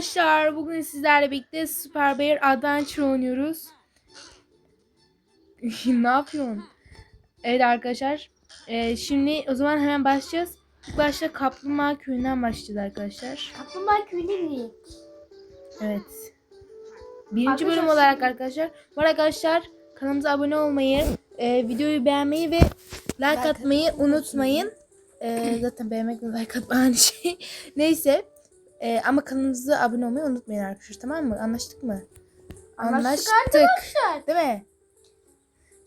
arkadaşlar. Bugün sizlerle birlikte Super Bear Adventure oynuyoruz. ne yapıyorsun? Evet arkadaşlar. Ee, şimdi o zaman hemen başlayacağız. İlk başta Kaplumbağa Köyü'nden başlayacağız arkadaşlar. Kaplumbağa köyüne gidelim. Evet. Birinci Arkadaşlar bölüm olarak arkadaşlar. Bu arada arkadaşlar kanalımıza abone olmayı, e, videoyu beğenmeyi ve like atmayı unutmayın. E, zaten beğenmek ve like atma aynı şey. Neyse. E, ama kanalımıza abone olmayı unutmayın arkadaşlar tamam mı? Anlaştık mı? Anlaştık arkadaşlar. Değil mi?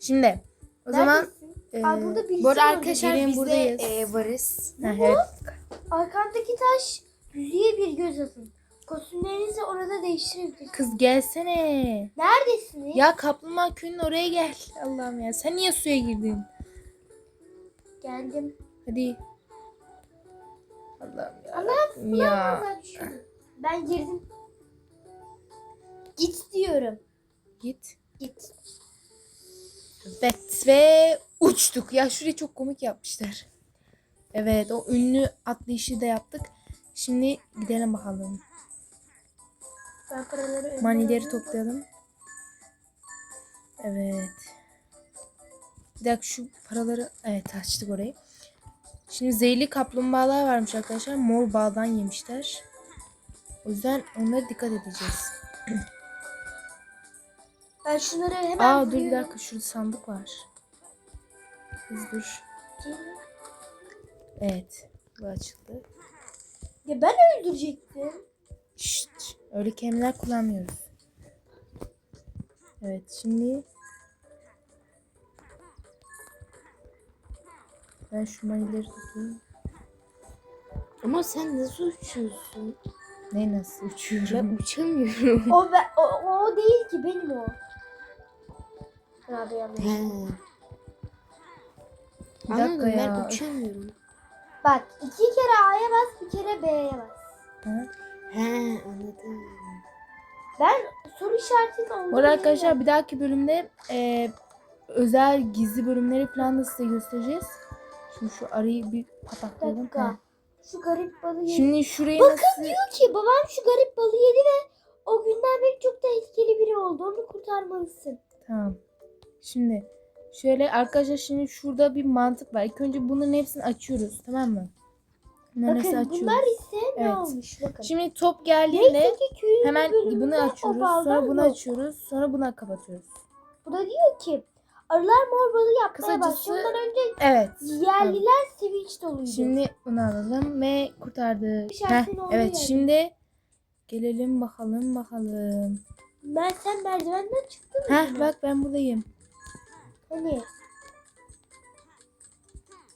Şimdi o zaman Neredesin? e, Aa, burada Bu arada arkadaşlar biz buradayız. de e, varız. ha, evet. Arkandaki taş yüzüğe bir göz atın. Kostümlerinizi orada değiştirebilirsiniz. Kız gelsene. Neredesiniz? Ya Kaplumbağa Köyü'nün oraya gel. Allah'ım ya. Sen niye suya girdin? Geldim. Hadi. Allah'ım ya. Allah'ım Ya. Ben girdim. Git diyorum. Git. Git. Evet ve uçtuk. Ya şurayı çok komik yapmışlar. Evet o ünlü atlayışı da yaptık. Şimdi gidelim bakalım. Manileri toplayalım. Evet. Bir dakika şu paraları evet açtık orayı. Şimdi zehirli kaplumbağalar varmış arkadaşlar. Mor bağdan yemişler. O yüzden onlara dikkat edeceğiz. Ben şunları hemen Aa dur bir dakika şurada sandık var. Kız dur. Evet. Bu açıldı. Ya ben öldürecektim. Şşt, öyle kelimeler kullanmıyoruz. Evet şimdi ben şu manileri tutayım. Ama sen nasıl uçuyorsun? Ne nasıl uçuyorum? Ben uçamıyorum. O, ben, o, o değil ki benim o. Abi yanlış. He. Bir dakika Anladım ben ya. uçamıyorum. Bak iki kere A'ya bas bir kere B'ye bas. Ha? He anladım. Ben soru işaretini Bu ondan arada arkadaşlar bir dahaki bölümde e, özel gizli bölümleri falan da size göstereceğiz. Şimdi şu arayı bir pataklayalım. dakika. Şu garip balığı yedi. Şimdi şurayı Bakın nasıl... diyor ki babam şu garip balığı yedi ve o günden beri çok tehlikeli biri oldu. Onu kurtarmalısın. Tamam. Şimdi şöyle arkadaşlar şimdi şurada bir mantık var. İlk önce bunların hepsini açıyoruz tamam mı? Bunların Bakın açıyoruz. bunlar ise ne Evet. olmuş bakın. Şimdi top geldiğinde hemen bunu açıyoruz. Sonra bunu açıyoruz. Sonra bunu kapatıyoruz. Bu da diyor ki arılar mor balığı yapmaya Kısacası- başlıyor. Ondan önce Evet. yerliler sevinç doluydu. Şimdi bunu alalım ve kurtardık. Heh, evet yer. şimdi gelelim bakalım bakalım. ben sen merdivenden çıktın mı? Heh bak ben buradayım. Hani?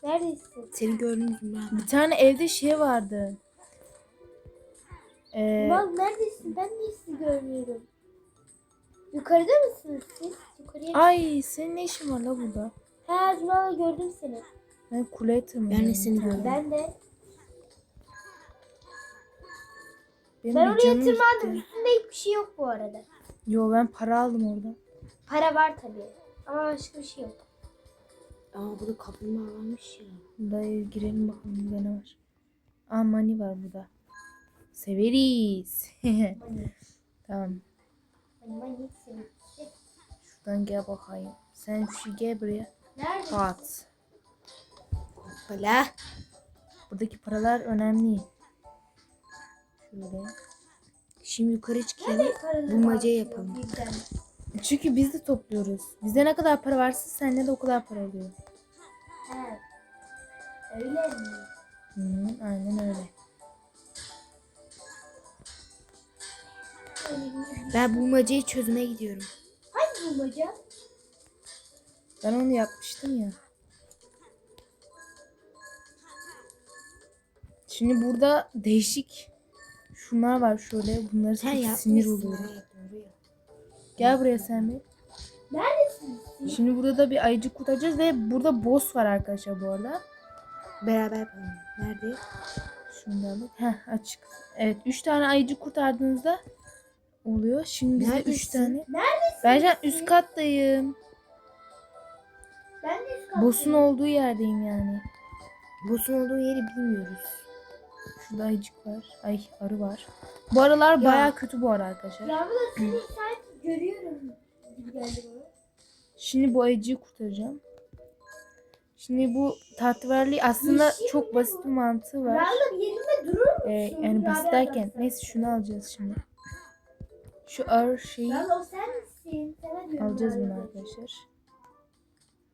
Neredesin? Seni gördünüz mü ben? Bir tane evde şey vardı. Ee, Mal neredesin? Ben niye sizi görmüyorum? Yukarıda mısınız siz? Yukarıya. ay senin ne işin var la burada? Ha Cuma gördüm seni. Ben kuleye tırmanıyorum. Ben de seni gördüm. Ben de. Benim Ben oraya canım tırmandım. gitti. Üstünde hiçbir şey yok bu arada. Yo ben para aldım orada. Para var tabii. Ama başka bir şey yok. Aa burada kaplumbağa varmış ya. Buraya girelim bakalım burada ne var. Aa money var burada. Severiz. Mani. tamam. Mani mani. Şuradan gel bakayım. Sen şu gel buraya. Nerede? Pat. Hoppala. Buradaki paralar önemli. Şöyle. Şimdi yukarı çıkayım. Paraları bulmaca artıyor yapalım. Çünkü biz de topluyoruz. Bizde ne kadar para varsa sende de o kadar para oluyor. He. Öyle mi? Hı, aynen öyle. Ben bulmacayı çözmeye gidiyorum. Bulmaca? Ben onu yapmıştım ya. Şimdi burada değişik şunlar var şöyle. Bunları Sen çok sinir oluyorum. Gel buraya sen bir. Neredesiniz siz? Şimdi burada da bir ayıcık kurtaracağız ve burada boss var arkadaşlar bu arada. Beraber yapalım. Nerede? Şunu da alıp. Heh açık. Evet 3 tane ayıcık kurtardığınızda oluyor. Şimdi bizde 3 Neredesin? tane. Neredesiniz? Ben şu an üst kattayım. Ben de üst kattayım. Boss'un olduğu yerdeyim yani. Boss'un olduğu yeri bilmiyoruz. Şurada ayıcık var. Ay arı var. Bu aralar Ya. baya kötü bu ara arkadaşlar. Ya bu da seni sanki görüyorum gibi geldi bana. Şimdi bu ayıcıyı kurtaracağım. Şimdi bu tahtaverli aslında Yeşil çok mi basit bir mantığı var. Bir yerinde durur musun? Ee, yani basit Rabia derken neyse şunu alacağız şimdi. Şu ağır şeyi o sen misin? Sana diyorum. alacağız bunu arkadaşlar.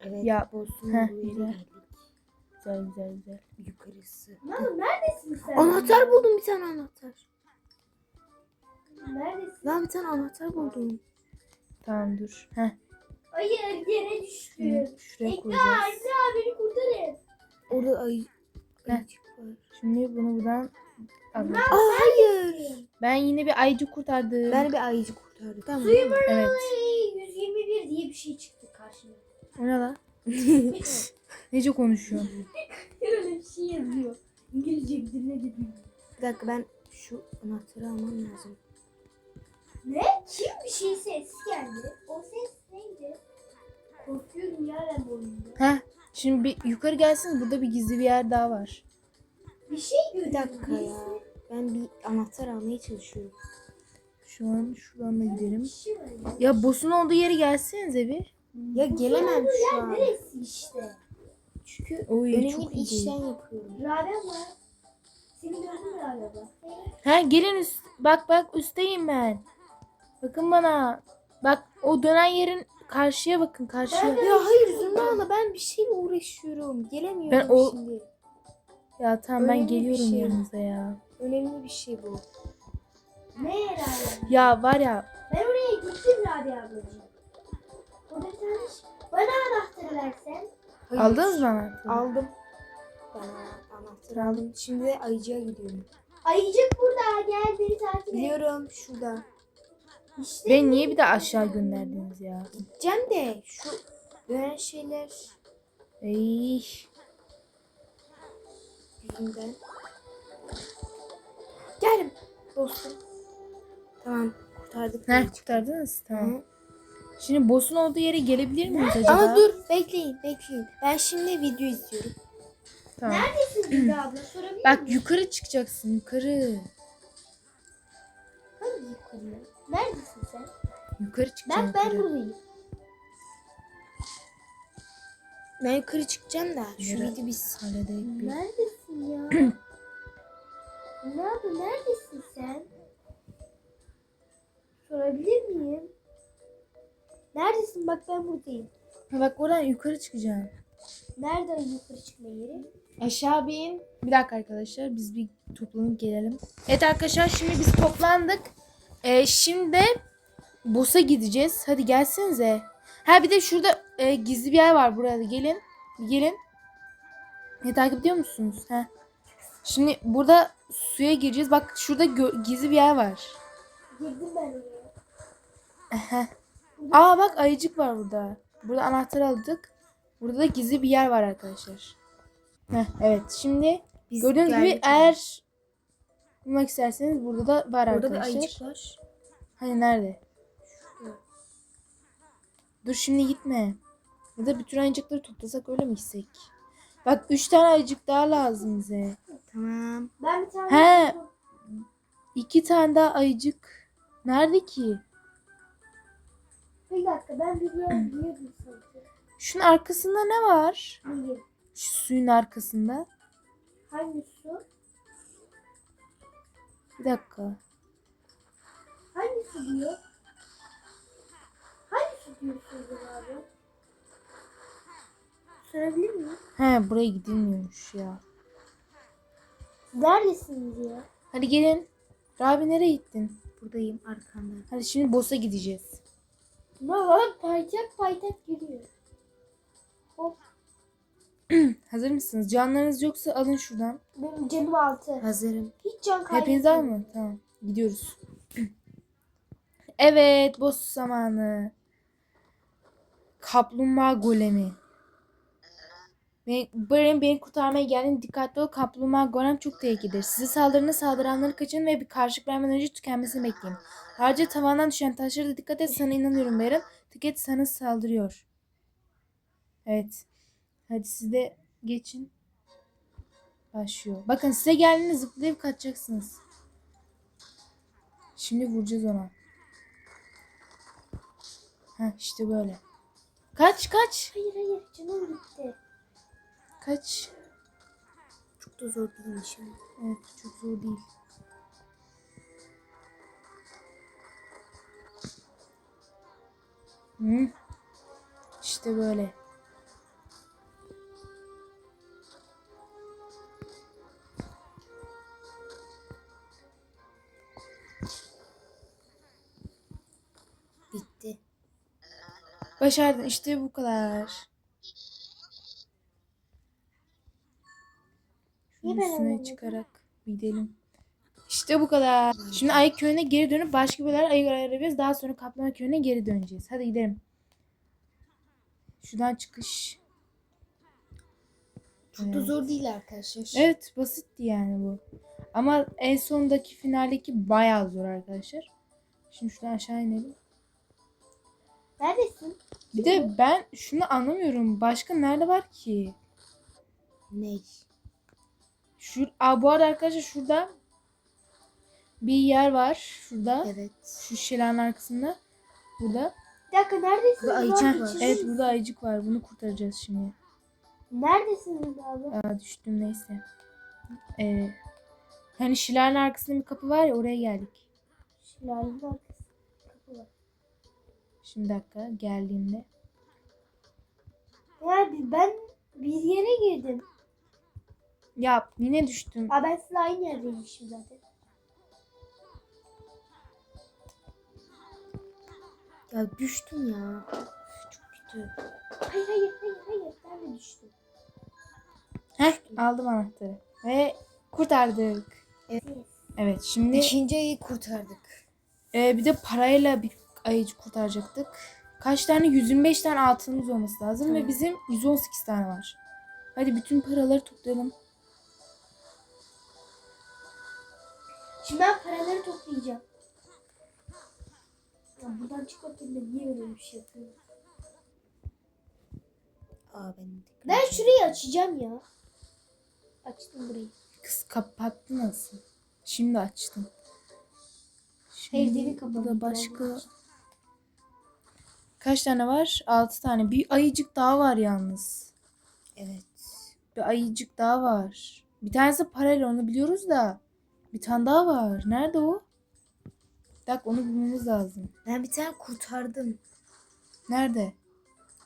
Evet. Ya, heh, olduğu yere güzel. geldik. Güzel güzel güzel. Yukarısı. Rana neredesin sen? Anahtar buldum bir tane anahtar. Neredesin? Lan bir tane anahtar buldum. Tamam dur. Heh. Hayır yere düştü. Şunu şuraya Ekra, koyacağız. Ekra beni kurtarın. Orada ayı. Heh. ayıcık var. Şimdi bunu buradan. Aa hayır. Ben yine bir ayıcı kurtardım. Ben bir ayıcı kurtardım. Tamam. Evet. Ay, 121 diye bir şey çıktı karşıma. O ne lan? Nece konuşuyorsun? Öyle bir şey yazıyor. İngilizce dinledim. Bir dakika ben şu anahtarı almam lazım. Ne? Kim bir şey ses geldi? O ses neydi? Korkuyorum ya ben bu oyunda. Heh. Şimdi bir yukarı gelsin. Burada bir gizli bir yer daha var. Bir şey Bir gördüm. dakika ya. Ben bir anahtar almaya çalışıyorum. Şu an şuradan da gidelim. ya. Boss'un olduğu yere gelsenize bir. Ya gelemem şu an. Neresi işte? Çünkü Oy, önemli çok bir işlem yapıyorum. Rabia var. Seni gördün mü Rabia? Ha gelin üst. Bak bak üstteyim ben. Bakın bana. Bak o dönen yerin karşıya bakın karşıya. Ya hayır Zümra'la ben bir şeyle uğraşıyorum. Gelemiyorum Ben o- şimdi. Ya tamam ben Önemli bir geliyorum şey. yanınıza ya. Önemli bir şey bu. Ne Rabia? Ya var ya Ben oraya gittim Rabia ablacığım. Orada bir tane şey- Bana anahtarı versen. Hayır. aldınız mı anahtarı? Aldım. Ben anahtarı aldım. Şimdi ayıcıya gidiyorum. Ayıcık burada gel beni takip et. Biliyorum şurada. İşte Beni niye bir de aşağı gönderdiniz ya? Gideceğim de şu dönen şeyler Ey. yüzünden. Geldim dostum. Tamam kurtardık. Ne beni. kurtardınız? Tamam. Hı. Şimdi boss'un olduğu yere gelebilir miyiz acaba? Ama dur bekleyin bekleyin. Ben şimdi video izliyorum. Tamam. Neredesin Bilge abla sorabilir Bak miyim? yukarı çıkacaksın yukarı. Hangi yukarıya? Neredesin sen? Yukarı çıkacaksın Ben ben yukarı. buradayım. Ben yukarı çıkacağım da şu Nere- video biz Halledeyim bir. Neredesin ya? ne yapıyorsun? Neredesin sen? Sorabilir miyim? Neredesin? Bak ben buradayım. Ha bak oradan yukarı çıkacaksın. Nereden yukarı çıkma yeri? Aşağı bin. Bir dakika arkadaşlar biz bir toplanıp gelelim. Evet arkadaşlar şimdi biz toplandık. Ee, şimdi boss'a gideceğiz. Hadi gelsenize. Ha bir de şurada e, gizli bir yer var burada. Gelin. Gelin. Ne takip ediyor musunuz? Ha. Şimdi burada suya gireceğiz. Bak şurada gizli bir yer var. Girdim ben oraya. Aha. Aa bak ayıcık var burada. Burada anahtar aldık. Burada da gizli bir yer var arkadaşlar. Heh, evet şimdi biz gördüğünüz gibi geldik. eğer bulmak isterseniz burada da var bir arkadaşlar. ayıcık var. Hani nerede? Dur şimdi gitme. Ya da bütün ayıcıkları toplasak öyle mi gitsek? Bak üç tane ayıcık daha lazım bize. Tamam. Ben bir tane He. İki tane daha ayıcık. Nerede ki? Bir dakika ben biliyorum biliyordum sanki. Şunun arkasında ne var? Şu suyun arkasında. Hangi su? Bir dakika. Hangi su diyor? Hangi su diyorsun abi? Sorabilir miyim? He buraya gidilmiyormuş ya. Neredesiniz ya? Hadi gelin. Rabi nereye gittin? Buradayım arkanda. Hadi şimdi boss'a gideceğiz. Ne var? Paytak paytak geliyor. Hop. Hazır mısınız? Canlarınız yoksa alın şuradan. Benim canım altı. Hazırım. Hiç can kaybetmedim. Hepiniz al mı? Tamam. Gidiyoruz. evet boss zamanı. Kaplumbağa golemi. Beni, Baren beni kurtarmaya geldin. Dikkatli ol. Kaplumbağa golem çok tehlikelidir. Size saldırına saldıranları kaçın ve bir karşılık vermeden önce tükenmesini bekleyin. Ayrıca tavandan düşen taşlara da dikkat et. Sana inanıyorum Baren. Tiket sana saldırıyor. Evet. Hadi siz de geçin. Başlıyor. Bakın size geldiğinde zıplayıp kaçacaksınız. Şimdi vuracağız ona. Heh işte böyle. Kaç kaç. Hayır hayır canım gitti. Kaç. Çok da zor değilmiş ama. Evet çok zor değil. Hı. İşte böyle. Bitti. Başardın işte bu kadar. Şunun üstüne çıkarak gidelim. İşte bu kadar. Şimdi Ayı köyüne geri dönüp başka bir yerler ayı arayacağız. Daha sonra Kaplan köyüne geri döneceğiz. Hadi gidelim. Şuradan çıkış. Çok da Evet. zor değil arkadaşlar. Evet basitti yani bu. Ama en sondaki finaldeki bayağı zor arkadaşlar. Şimdi şuradan aşağı inelim. Neredesin? Bir de ben şunu anlamıyorum. Başka nerede var ki? Ne? Şu, Aa, bu arada arkadaşlar şurada bir yer var. Şurada. Evet. Şu şelalenin arkasında. Burada. Bir dakika neredesin? Burada ayıcık var. Evet burada ayıcık var. Bunu kurtaracağız şimdi. Neredesin Zümra abla? Aa düştüm neyse. Ee, hani şelalenin arkasında bir kapı var ya oraya geldik. Şelalenin arkası. Kapı var. Şimdi dakika geldiğinde. Ya ben bir yere girdim. Ya yine düştüm. Aa ben sizle aynı yerdeymişim zaten. Ya düştüm ya. Çok kötü. Hayır hayır hayır hayır ben de düştüm. Heh aldım anahtarı. Ve kurtardık. Yes. Evet şimdi İkinci ayı kurtardık. e, bir de parayla bir ayıcı kurtaracaktık. Kaç tane? 125 tane altınımız olması lazım ve Tamam. bizim 118 tane var. Hadi bütün paraları toplayalım. Şimdi ben paraları toplayacağım. Ya buradan çıkarken de niye öyle bir şey yapıyorum? Aa ben de. Ben şurayı açacağım ya. Açtım burayı. Kız kapattı nasıl? Şimdi açtım. Bir kapalı. burada başka kaç tane var? 6 tane. Bir ayıcık daha var yalnız. Evet. Bir ayıcık daha var. Bir tanesi parayla onu biliyoruz da. Bir tane daha var. Nerede o? Bir dakika onu bulmamız lazım. Ben bir tane kurtardım. Nerede?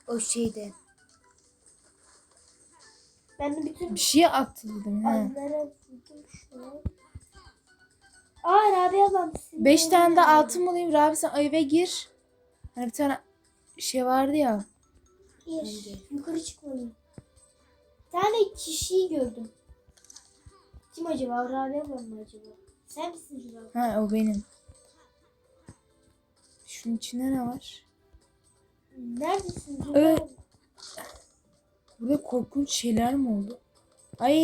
O şeyde. Ben de bütün Bir şeye attı dedim. He. anlara buldum şu an. Aa Rabia senin 5 tane de altın bulayım. Rabi sen o eve gir. Hani bir tane şey vardı ya. Bence. Yukarı çıkmalıyım. Bir tane kişiyi gördüm. Kim acaba? Rabia ablam mı acaba? Sen misin Rabia? Ha o benim. Şunun içinde ne var? Neredesin Evet. Burada korkunç şeyler mi oldu? Ay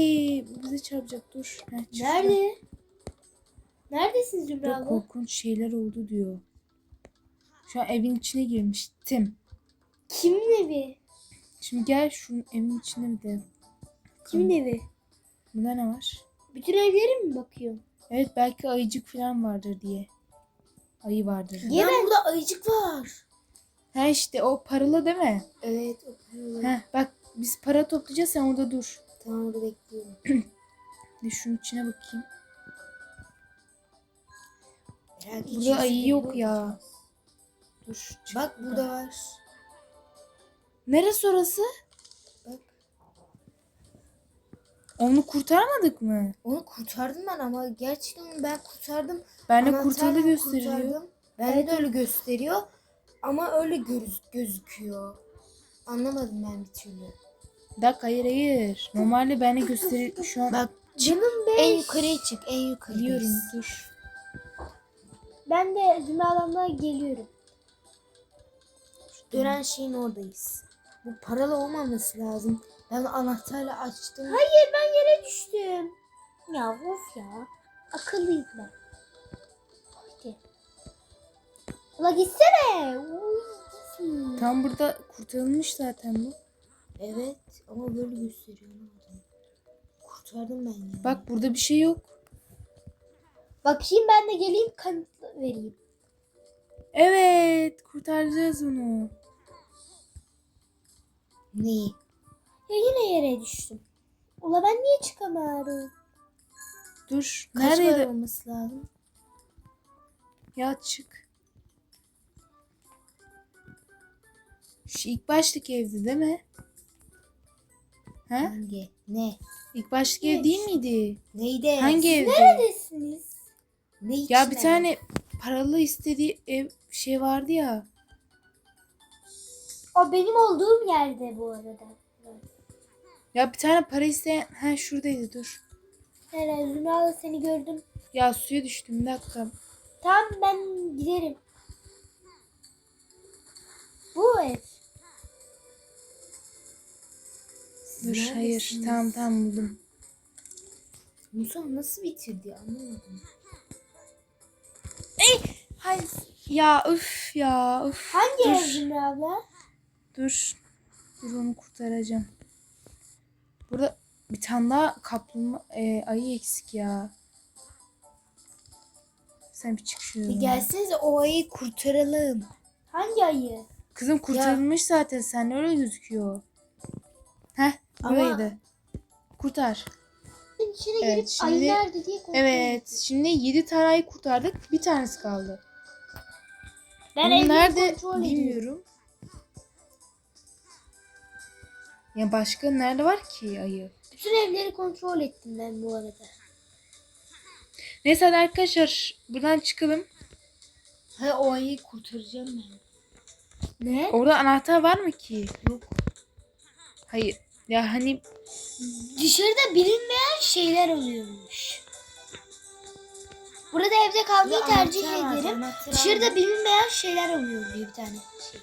bu bize çarpacak dur. Heh, çıktı. Nerede? Neredesin Zümra Burada abla? korkunç şeyler oldu diyor. Şu an evin içine girmiştim. Kimin evi? Şimdi gel şunun evin içine bir de. Kimin evi? Bunda ne var? Bütün evlere mi bakıyorsun? Evet belki ayıcık falan vardır diye. Ayı vardır. Niye Lan ben- burada ayıcık var. Ha işte o paralı değil mi? Evet. O paralı. Heh, bak biz para toplayacağız sen orada dur. Tamam orada bekliyorum. Bir şunun içine bakayım. Belki Burada ayı yok ya. Dur. Bak burada var. Neresi orası? Bak. Onu kurtarmadık mı? Onu kurtardım ben ama gerçekten onu ben kurtardım. Ben de kurtuldu gösteriyor. kurtardım. Ben de öyle gösteriyor. Ama öyle göz, gözüküyor. Anlamadım ben bir türlü. Dakika hayır hayır. Normalde bende gösteriyor şu an. Bak Canım beş. en yukarıya çık. En yukarıya. Biliyorum dur. Ben de Zümra ablamla geliyorum. Dönen şeyin oradayız. Bu paralı olmaması lazım. Ben anahtarla açtım. Hayır ben yere düştüm. Ya of ya. Akıllıyım ben. Hadi. Ula gitsene. Uy, gitsin. Tam burada kurtarılmış zaten bu. Evet ama böyle gösteriyor. Kurtardım ben ya. Bak burada bir şey yok. Bakayım ben de geleyim kanıtla, e, vereyim. Evet kurtaracağız onu. Neyi? Ya yine yere düştüm. Ula ben niye çıkamıyorum? Dur. Kaç var Nerede? olması lazım? Ya çık. Şu ilk baştaki evde değil mi? He? Hangi? Ne? İlk baştaki ev değil miydi? Neydi? Hangi evde? Neredesiniz? Ne Ya bir tane paralı istediği ev şey vardı ya. O benim olduğum yerde bu arada. Ya bir tane para isteyen ha şuradaydı dur. Hele Zümra'la seni gördüm. Ya suya düştüm bir dakika. Tamam ben giderim. Bu ev. Dur hayır tamam tamam buldum. Musa nasıl bitirdi anlamadım. Hayır. Ya üf ya üf. Hangi ev Zümra abla? Dur. Dur onu kurtaracağım. Burada bir tane daha kaplumbağa e, ayı eksik ya. Sen bir çık şuradan. Bir gelsenize o ayı kurtaralım. Hangi ayı? Kızım kurtarılmış zaten sen öyle gözüküyor. Heh Ama- buraydı. Kurtar. Ben içine Evet, girip şimdi- ayı nerede diye kontrol Evet şimdi 7 tane ayı kurtardık. Bir tanesi kaldı. Ben evleri nerede kontrol ediyorum. Ya başka nerede var ki ayı? Bütün evleri kontrol ettim ben bu arada. Neyse hadi arkadaşlar buradan çıkalım. Ha o ayıyı kurtaracağım ben. Ne? Orada anahtar var mı ki? Yok. Hayır. Ya hani Dışarıda bilinmeyen şeyler oluyormuş. Burada evde kalmayı Burada tercih anahtar var, ederim. anahtar Dışarıda bilinmeyen şeyler oluyor diye bir tane şey.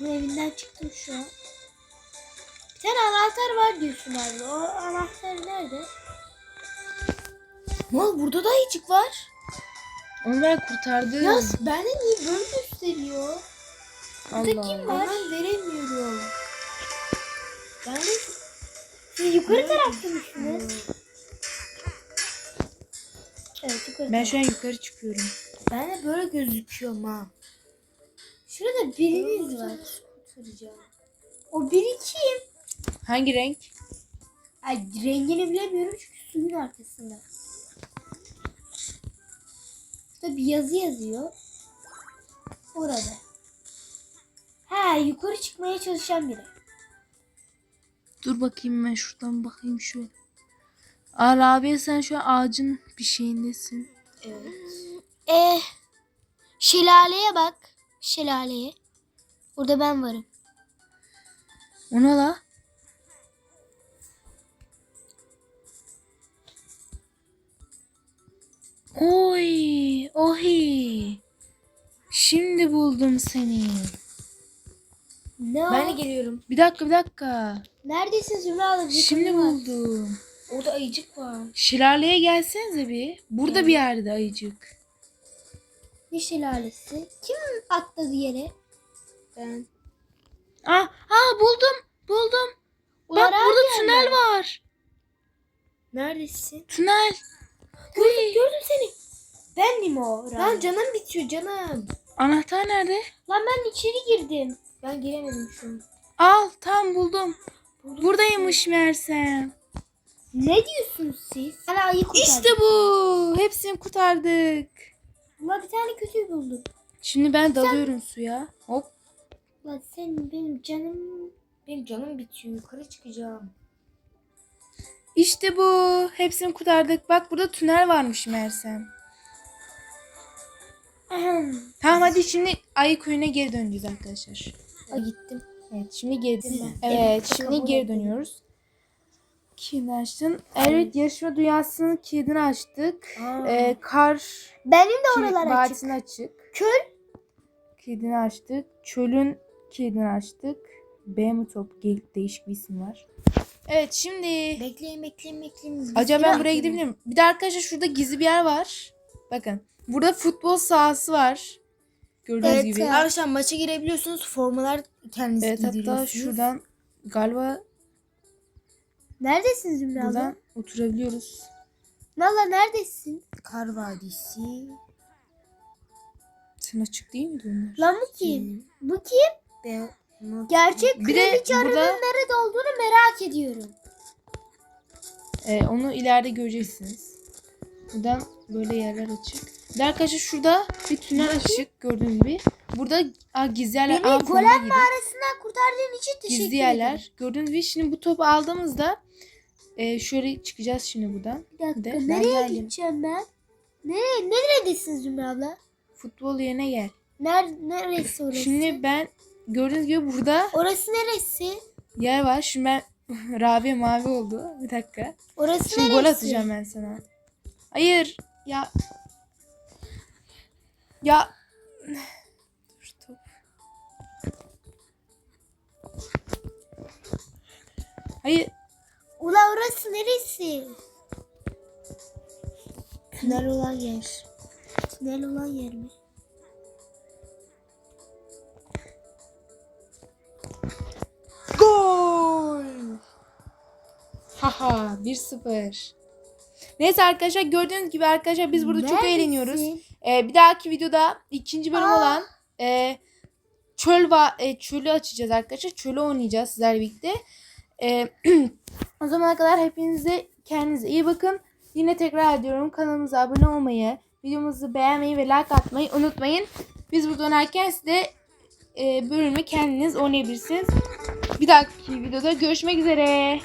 Bu evinden çıktım şu an. Tane anahtar var diyorsun abi. O anahtar nerede? Mal burada da ayıcık var. onu ben kurtardım. Ya bende niye böyle gösteriyor? Allah Burada kim Allah. var? Ben veremiyorum. Ben de... Siz yukarı tarafta mısınız? Evet yukarı Ben taraf. şu an yukarı çıkıyorum. Ben de böyle gözüküyorum ha. Şurada biriniz var. O biri kim? Hangi renk? Ay rengini bilemiyorum çünkü suyun arkasında. Şurada bir yazı yazıyor. Orada. Ha yukarı çıkmaya çalışan biri. Dur bakayım ben şuradan bakayım şöyle. Al abi sen şu an ağacın bir şeyindesin. Evet. Eh, şelaleye bak. Şelaleye. Orada ben varım. Ona la. Oy, ohi. Şimdi buldum seni. Ne? Ben de geliyorum. Bir dakika, bir dakika. Neredesin Zümra abla? Şimdi buldum. Orada ayıcık var. Şelaleye gelsenize bir. Burada bir yerde ayıcık. Ne şelalesi? Kim atladı yere? Ben. Ah, ah buldum. Buldum. Bak burada tünel var. Neredesin? Tünel. Gördüm, gördüm seni. Bendim o. Lan canım bitiyor canım. Anahtar nerede? Lan ben içeri girdim. Ben giremedim şu an. Al, tam buldum. Buradaymış meğersem. Ne diyorsunuz siz? Hala ayı kurtardım. İşte bu. Hepsini kurtardık. Ulan bir tane kötüyü buldum. Şimdi ben dalıyorum suya. Hop. Ulan sen benim canım... Benim canım bitiyor. Yukarı çıkacağım. İşte bu. Hepsini kurtardık. Bak burada tünel varmış meğersem. Tamam hadi şimdi ayı köyüne geri döneceğiz arkadaşlar. Ay gittim. Evet şimdi geri mi? Evet şimdi geri dönüyoruz. Kilidi açtın. Evet yarışma dünyasının kilidini açtık. Aa. Ee, kar Benim de oralar açık. vadisini açık. Köl. Kilidini açtık. Çölün kilidini açtık. Behemoth ge- değişik bir isim var. Evet şimdi Bekleyin bekleyin bekleyin. acaba ben Biz- buraya gidebilir miyim? Bir de arkadaşlar şurada gizli bir yer var. Bakın. Burada futbol sahası var. Gördüğünüz Evet gibi. arkadaşlar maça girebiliyorsunuz. Formalar kendiniz Evet hatta şuradan galiba Neredesin Zümra abla? buradan oturabiliyoruz. Nala neredesin? Kar Vadisi. Sen açık değil mi onlar? Lan bu kim? Bu kim? Be Not- Gerçek Bir kraliçe arının burada- nerede olduğunu merak ediyorum. Ee, onu ileride göreceksiniz. Buradan böyle yerler açık. Bir arkadaşlar şurada bir tünel açık gördüğünüz gibi. Burada aa, gizli yerler. Beni golem mağarasından kurtardığın için teşekkür Gizli ederim. yerler. Gördüğünüz gibi şimdi bu topu aldığımızda e, şöyle çıkacağız şimdi buradan. Bir dakika De, ben nereye geldim. gideceğim ben? Nereye, neredesin Zümrü abla? Futbol yerine gel. Ner, neresi orası? Şimdi ben gördüğünüz gibi burada Orası neresi? yer var. Şimdi ben Rabia mavi oldu. Bir dakika. Orası Şimdi neresi? gol atacağım ben sana. Hayır. Ya. Ya. Dur top. Hayır. Ula orası neresi? Tünel olan yer. Tünel olan yer mi? Haha 1-0. Neyse arkadaşlar gördüğünüz gibi arkadaşlar biz burada çok Neredesin? eğleniyoruz. Ee, bir dahaki videoda ikinci bölüm Aa. olan e, çöl va e, çölü açacağız arkadaşlar. Çölü oynayacağız sizlerle birlikte. E, o zamana kadar hepinize kendinize iyi bakın. Yine tekrar ediyorum kanalımıza abone olmayı, videomuzu beğenmeyi ve like atmayı unutmayın. Biz burada oynarken siz de e, bölümü kendiniz oynayabilirsiniz. Bir dahaki videoda görüşmek üzere.